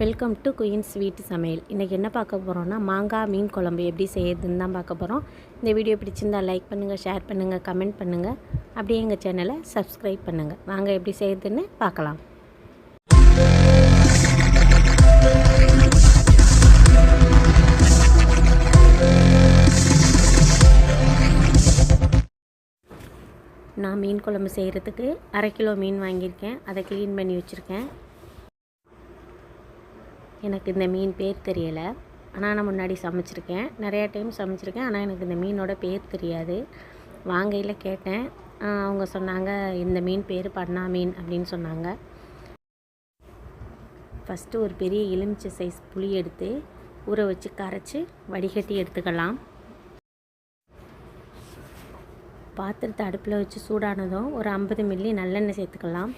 Welcome to queen sweet சமையல் இன்றைக்கி என்ன பார்க்க போகிறோன்னா மாங்காய் மீன் குழம்பு எப்படி செய்யறதுன்னு தான் பார்க்க போகிறோம் இந்த வீடியோ பிடிச்சிருந்தா லைக் பண்ணுங்கள் ஷேர் பண்ணுங்கள் கமெண்ட் பண்ணுங்கள் அப்படியே எங்கள் சேனலை சப்ஸ்கிரைப் பண்ணுங்கள் வாங்க எப்படி செய்யறதுன்னு பார்க்கலாம். நான் மீன் குழம்பு செய்கிறதுக்கு அரை கிலோ மீன் வாங்கியிருக்கேன். அதை க்ளீன் பண்ணி வச்சுருக்கேன். எனக்கு இந்த மீன் பேர் தெரியலை. ஆனால் நான் முன்னாடி சமைச்சிருக்கேன். நிறையா டைம் சமைச்சிருக்கேன். ஆனால் எனக்கு இந்த மீனோட பேர் தெரியாது. வாங்கையில் கேட்டேன். அவங்க சொன்னாங்க இந்த மீன் பேர் பண்ணா மீன் அப்படின்னு சொன்னாங்க. ஃபஸ்ட்டு ஒரு பெரிய எலுமிச்சை சைஸ் புளி எடுத்து ஊற வச்சு கரைச்சி வடிகட்டி எடுத்துக்கலாம். பாத்திரத்தை அடுப்பில் வச்சு சூடானதும் ஒரு ஐம்பது மில்லி நல்லெண்ணெய் சேர்த்துக்கலாம்.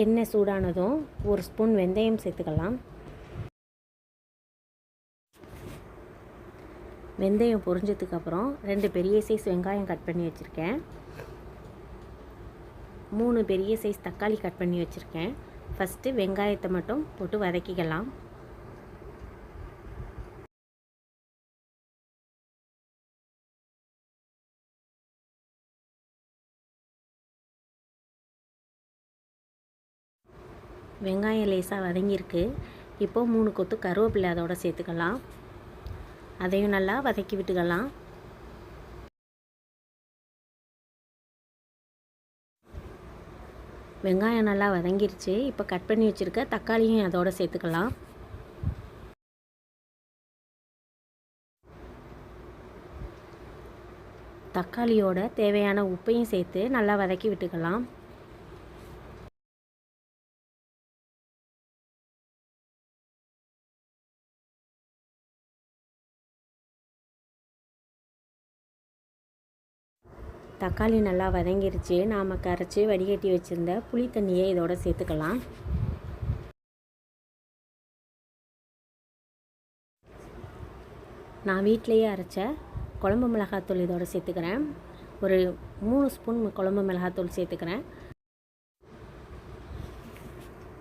எண்ணெய் சூடானதும் ஒரு ஸ்பூன் வெந்தயம் சேர்த்துக்கலாம். வெந்தயம் பொரிஞ்சதுக்கப்புறம் ரெண்டு பெரிய சைஸ் வெங்காயம் கட் பண்ணி வச்சுருக்கேன். மூணு பெரிய சைஸ் தக்காளி கட் பண்ணி வச்சுருக்கேன். ஃபஸ்ட்டு வெங்காயத்தை மட்டும் போட்டு வதக்கிக்கலாம். வெங்காயம் லேசாக வதங்கியிருக்கு. இப்போது மூணு கொத்து கருவேப்பிலை அதோட சேர்த்துக்கலாம். அதையும் நல்லா வதக்கி விட்டுக்கலாம். வெங்காயம் நல்லா வதங்கிருச்சு. இப்போ கட் பண்ணி வச்சுருக்க தக்காளியும் அதோட சேர்த்துக்கலாம். தக்காளியோட தேவையான உப்பையும் சேர்த்து நல்லா வதக்கி விட்டுக்கலாம். தக்காளி நல்லா வதங்கிருச்சு. நாம் கரைச்சி வடிகட்டி வச்சுருந்த புளி தண்ணியை இதோட சேர்த்துக்கலாம். நான் வீட்டிலையே அரைச்ச குழம்பு மிளகாத்தூள் இதோட சேர்த்துக்கிறேன். ஒரு மூணு ஸ்பூன் குழம்பு மிளகாத்தூள் சேர்த்துக்கிறேன்.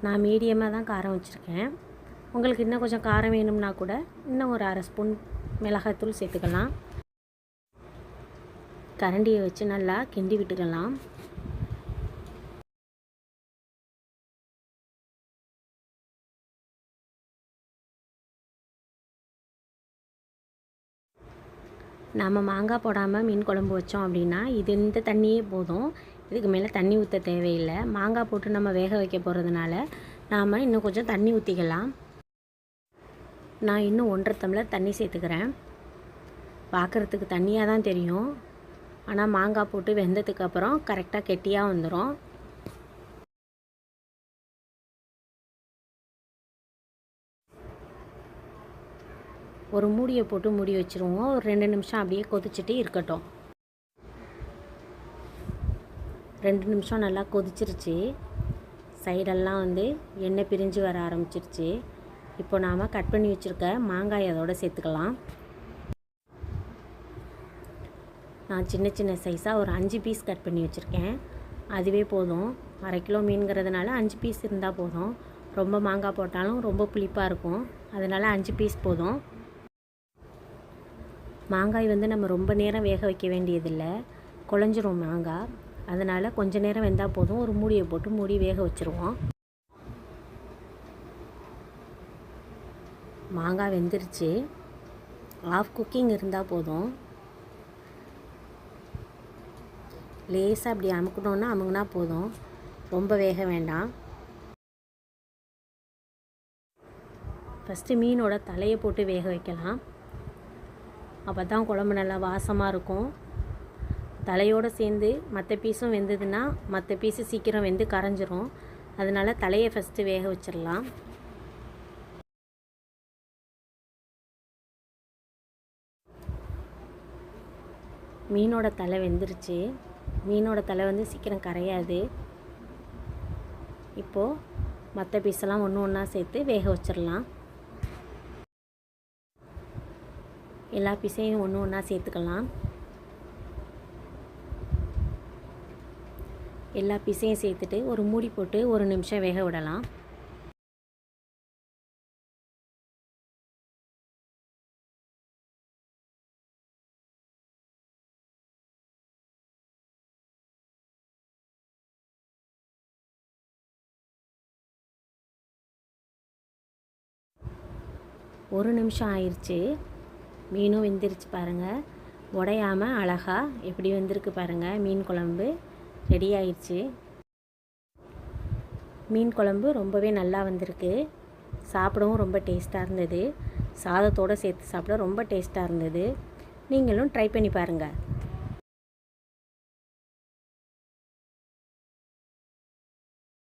நான் மீடியமாக தான் காரம் வச்சுருக்கேன். உங்களுக்கு இன்னும் கொஞ்சம் காரம் வேணும்னா கூட இன்னும் ஒரு அரை ஸ்பூன் மிளகாத்தூள் சேர்த்துக்கலாம். கரண்டியை வச்சு நல்லா கிண்டி விட்டுக்கலாம். நம்ம மாங்காய் போடாமல் மீன் குழம்பு வச்சோம் அப்படின்னா இது இந்த தண்ணியே போதும். இதுக்கு மேலே தண்ணி ஊற்ற தேவையில்லை. மாங்காய் போட்டு நம்ம வேக வைக்க போகிறதுனால நாம் இன்னும் கொஞ்சம் தண்ணி ஊற்றிக்கலாம் நான் இன்னும் ஒன்றரை டம்ளர் தண்ணி சேர்த்துக்கிறேன். பார்க்குறதுக்கு தண்ணியாக தான் தெரியும். ஆனால் மாங்காய் போட்டு வெந்ததுக்கப்புறம் கரெக்டாக கெட்டியாக வந்துடும் ஒரு மூடியை போட்டு மூடி வச்சுருவோம். ஒரு ரெண்டு நிமிஷம் அப்படியே கொதிச்சுட்டு இருக்கட்டும். ரெண்டு நிமிஷம் நல்லா கொதிச்சிருச்சு. சைடெல்லாம் வந்து எண்ணெய் பிரிஞ்சு வர ஆரம்பிச்சிருச்சு. இப்போ நாம் கட் பண்ணி வச்சுருக்க மாங்காய் அதோட சேர்த்துக்கலாம். நான் சின்ன சின்ன சைஸாக ஒரு அஞ்சு பீஸ் கட் பண்ணி வச்சுருக்கேன். அதுவே போதும். அரை கிலோ மீன்கிறதுனால அஞ்சு பீஸ் இருந்தால் போதும். ரொம்ப மாங்காய் போட்டாலும் ரொம்ப புளிப்பாக இருக்கும். அதனால் அஞ்சு பீஸ் போதும். மாங்காய் வந்து நம்ம ரொம்ப நேரம் வேக வைக்க வேண்டியதில்லை. குழஞ்சிரும் மாங்காய். அதனால் கொஞ்ச நேரம் வெந்தால் போதும். ஒரு மூடியை போட்டு மூடி வேக வச்சுருவோம். மாங்காய் வெந்துருச்சு. ஆஃப் குக்கிங் இருந்தால் போதும். லேசாக அப்படி அமுக்கணுன்னா அமுங்கினா போதும். ரொம்ப வேக வேண்டாம். ஃபஸ்ட்டு மீனோட தலையை போட்டு வேக வைக்கலாம். அப்போ தான் குழம்பு நல்லா வாசமாக இருக்கும். தலையோடு சேர்ந்து மற்ற பீஸும் வெந்ததுன்னா மற்ற பீஸு சீக்கிரம் வெந்து கரைஞ்சிரும். அதனால் தலையை ஃபஸ்ட்டு வேக வச்சிடலாம். மீனோட தலை வெந்துருச்சு. மீனோட தலை வந்து சீக்கிரம் கரையாது. இப்போது மற்ற பீஸெல்லாம் ஒன்று ஒன்றா சேர்த்து வேக வச்சிடலாம். எல்லா பீஸையும் ஒன்று ஒன்றா சேர்த்துக்கலாம். எல்லா பீஸையும் சேர்த்துட்டு ஒரு மூடி போட்டு ஒரு நிமிஷம் வேக விடலாம். ஒரு நிமிஷம் ஆயிடுச்சு மீனும் வெந்துருச்சு பாருங்கள் உடையாமல் அழகா எப்படி வந்திருக்கு பாருங்கள் மீன் குழம்பு ரெடி ஆயிடுச்சு மீன் குழம்பு ரொம்பவே நல்லா வந்திருக்கு. சாப்பிடவும் ரொம்ப டேஸ்ட்டாக இருந்தது. சாதத்தோடு சேர்த்து சாப்பிட ரொம்ப டேஸ்ட்டாக இருந்தது. நீங்களும் ட்ரை பண்ணி பாருங்கள்